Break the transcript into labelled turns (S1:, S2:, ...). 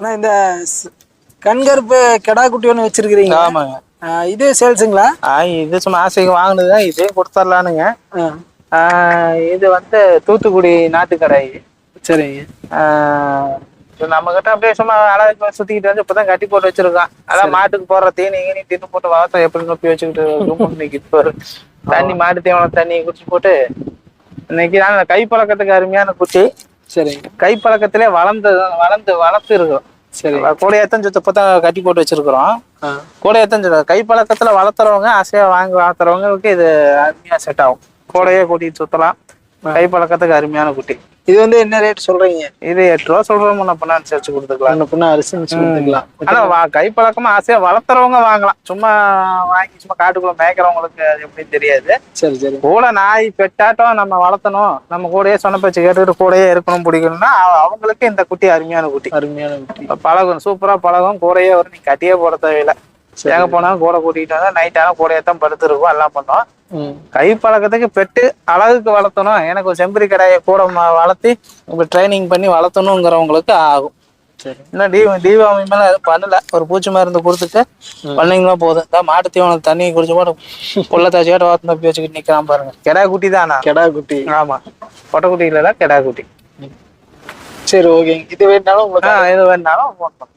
S1: ஆனா இந்த கண்கருப்பு கெடா குட்டி ஒன்று வச்சிருக்கிறீங்க.
S2: ஆமாங்க.
S1: இது சேல்ஸுங்களா?
S2: இது சும்மா ஆசைக்கு வாங்கினது இதே கொடுத்துர்லானுங்க. இது வந்து தூத்துக்குடி நாட்டுக்கடை
S1: சரிங்க.
S2: நம்ம கிட்ட அப்படியே சும்மா அழகு சுத்திக்கிட்டு வந்து இப்பதான் கட்டி போட்டு வச்சிருக்கான். அதான் மாட்டுக்கு போடுற தீனி கீனி தின்னு போட்டு வளர்த்தோம் எப்படி நொப்பி வச்சுக்கிட்டு நிக்கிட்டு. தண்ணி மாட்டு தீவனம் தண்ணி குடிச்சு போட்டு இன்னைக்கு நான் கை பழக்கத்துக்கு அருமையான குச்சி
S1: சரிங்க.
S2: கை பழக்கத்திலே வளர்ந்து வளர்ந்து வளர்த்து இருக்கும்
S1: சரி
S2: கூடையத்தான் சுத்த இப்பதான் கட்டி போட்டு வச்சிருக்கிறோம்.
S1: ஆ.
S2: கூடையத்தான் கை பழக்கத்துல வளர்த்துறவங்க ஆசையா வாங்கி வளர்த்துறவங்களுக்கு இது அருமையா செட் ஆகும். கூடையே கூட்டிட்டு சுத்தலாம். கை பழக்கத்துக்கு அருமையான குட்டி.
S1: இது வந்து என்ன ரேட் சொல்றீங்க?
S2: இது எட்டு ரூபா சொல்றோம் முன்ன பண்ண அனுசரிச்சு கொடுத்துக்கலாம்.
S1: பொண்ணு அரிசி வச்சு கொடுத்துக்கலாம்.
S2: ஆனா வா- கை பழக்கமா ஆசையா வளர்த்துறவங்க வாங்கலாம். சும்மா வாங்கி சும்மா காட்டுக்குள்ள மேய்க்கிறவங்களுக்கு எப்படின்னு தெரியாது.
S1: சரி சரி.
S2: கூட நாய் பெட்டாட்டம் நம்ம வளர்த்தணும். நம்ம கூடயே சொன்ன பேச்சு கேட்டுக்கிட்டு கூடயே இருக்கணும் பிடிக்கணும்னா அவ- அவங்களுக்கு இந்த குட்டி அருமையான குட்டி.
S1: அருமையான குட்டி.
S2: பழகும் சூப்பரா பழகும். கூடயே வரும் நீ கட்டியே போட தேவையில்லை. எங்க போனாலும் கூட கூட்டிகிட்டு வந்தா நைட் ஆனா கூடயே தான் படுத்துருக்கும். எல்லாம் பண்ணோம்
S1: ம்
S2: கை பழக்கத்துக்கு பெட்டு அழகுக்கு வளர்த்தணும். எனக்கு ஒரு செம்பரி கடையை கூட வளர்த்தி இப்ப ட்ரைனிங் பண்ணி வளர்த்தணுங்கிறவங்களுக்கு ஆகும்.
S1: சரி.
S2: இன்னும் தீப தீபாவளி மேல எதுவும் பண்ணல. ஒரு பூச்சி மருந்து கொடுத்துட்டு பண்ணீங்களா போதும். இந்த மாட்டு தீவனம் தண்ணி குடிச்சு போட்டு புள்ள தாச்சியாட்ட வாத்து தப்பி வச்சுக்கிட்டு நிக்கிறான் பாருங்க. கெடா குட்டி தானா?
S1: கெடா குட்டி.
S2: ஆமா. பொட்டை குட்டி இல்ல கெடா குட்டி.
S1: சரி ஓகேங்க இது வேணாலும் உங்களுக்கு
S2: எது வேணாலும் போடணும்